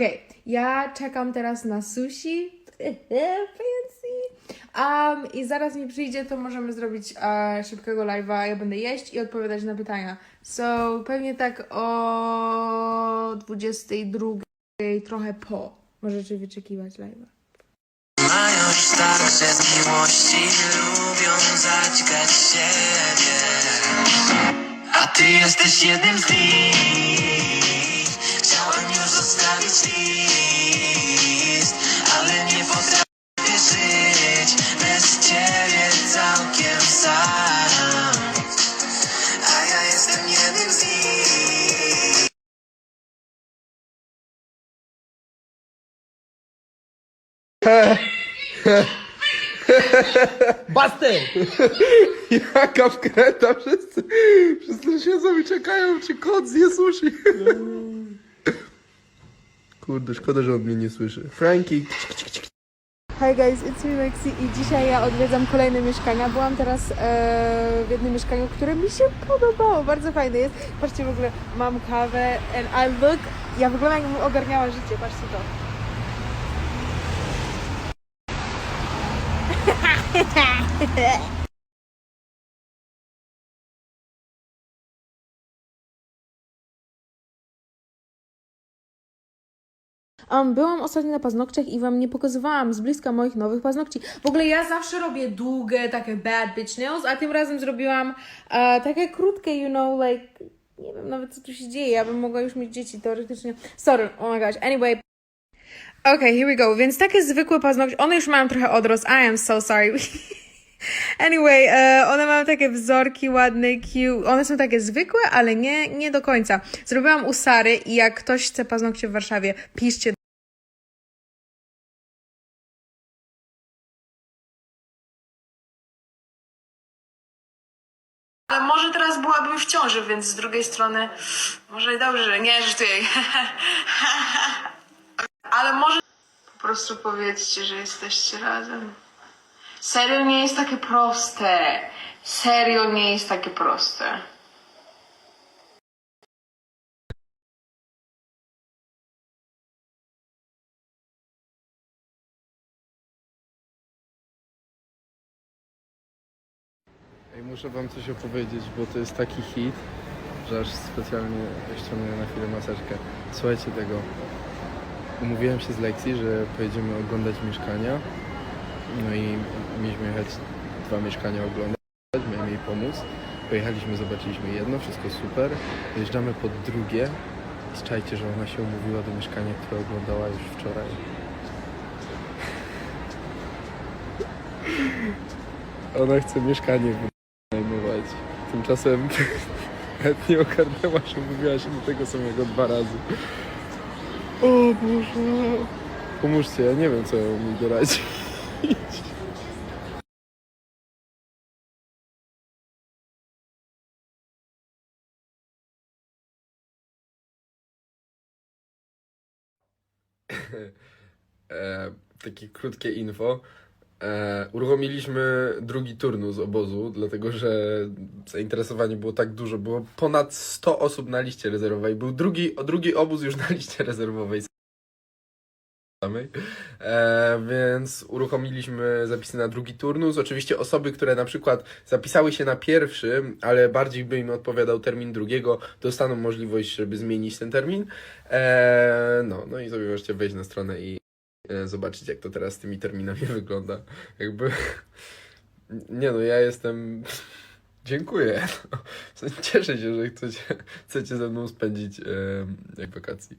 Okej, ja czekam teraz na sushi. Fancy. Um, I zaraz mi przyjdzie, to możemy zrobić e, szybkiego live'a. Ja będę jeść i odpowiadać na pytania. So, pewnie tak o 22, trochę po. Możecie wyczekiwać live'a. Mają już tak, że miłości lubią zadźgać siebie A ty jesteś jednym z nich zostawić list Ale nie potrafię żyć Bez ciebie całkiem sam A ja jestem jednym z nich Buster! Jaka wkręta, wszyscy, wszyscy siedzą i czekają, czy kot zje sushi. Kurde, szkoda, że on mnie nie słyszy. Frankie, Hi guys, it's me Lexi i dzisiaj ja odwiedzam kolejne mieszkania. Byłam teraz e, w jednym mieszkaniu, które mi się podobało, bardzo fajne jest. Patrzcie w ogóle, mam kawę and I look, ja wyglądam jakbym ogarniała życie, patrzcie to. Um, byłam ostatnio na paznokciach i wam nie pokazywałam z bliska moich nowych paznokci. W ogóle ja zawsze robię długie, takie bad bitch nails, a tym razem zrobiłam e, takie krótkie, you know, like, nie wiem nawet co tu się dzieje, ja bym mogła już mieć dzieci teoretycznie. Sorry, oh my gosh, anyway. Okay, here we go. Więc takie zwykłe paznokcie, one już mają trochę odrost, I am so sorry. Anyway, e, one mają takie wzorki ładne, cute. One są takie zwykłe, ale nie, nie do końca. Zrobiłam u Sary i jak ktoś chce paznokcie w Warszawie, piszcie Ale może teraz byłabym w ciąży, więc z drugiej strony może i dobrze, nie żartuję. Ale może po prostu powiedzcie, że jesteście razem. Serio nie jest takie proste. Serio nie jest takie proste. Ej, muszę wam coś opowiedzieć, bo to jest taki hit, że aż specjalnie ściągnę na chwilę maseczkę. Słuchajcie tego. Umówiłem się z Lexi, że pojedziemy oglądać mieszkania. No i mieliśmy jechać dwa mieszkania oglądać, miałem jej pomóc. Pojechaliśmy, zobaczyliśmy jedno, wszystko super. Dojeżdżamy pod drugie i czajcie, że ona się umówiła do mieszkania, które oglądała już wczoraj. Ona chce mieszkanie. Tymczasem nie ogarnęła, że mówiła się do tego samego dwa razy. O Boże. Pomóżcie, ja nie wiem, co mi doradzi. e, takie krótkie info. E, uruchomiliśmy drugi turnus obozu, dlatego że zainteresowanie było tak dużo. Było ponad 100 osób na liście rezerwowej. Był drugi, drugi obóz już na liście rezerwowej. Samej. E, więc uruchomiliśmy zapisy na drugi turnus. Oczywiście osoby, które na przykład zapisały się na pierwszy, ale bardziej by im odpowiadał termin drugiego, dostaną możliwość, żeby zmienić ten termin. E, no, no i sobie możecie wejść na stronę i zobaczyć, jak to teraz z tymi terminami wygląda. Jakby. Nie no, ja jestem. Dziękuję. Cieszę się, że chcecie, chcecie ze mną spędzić e, jak wakacji.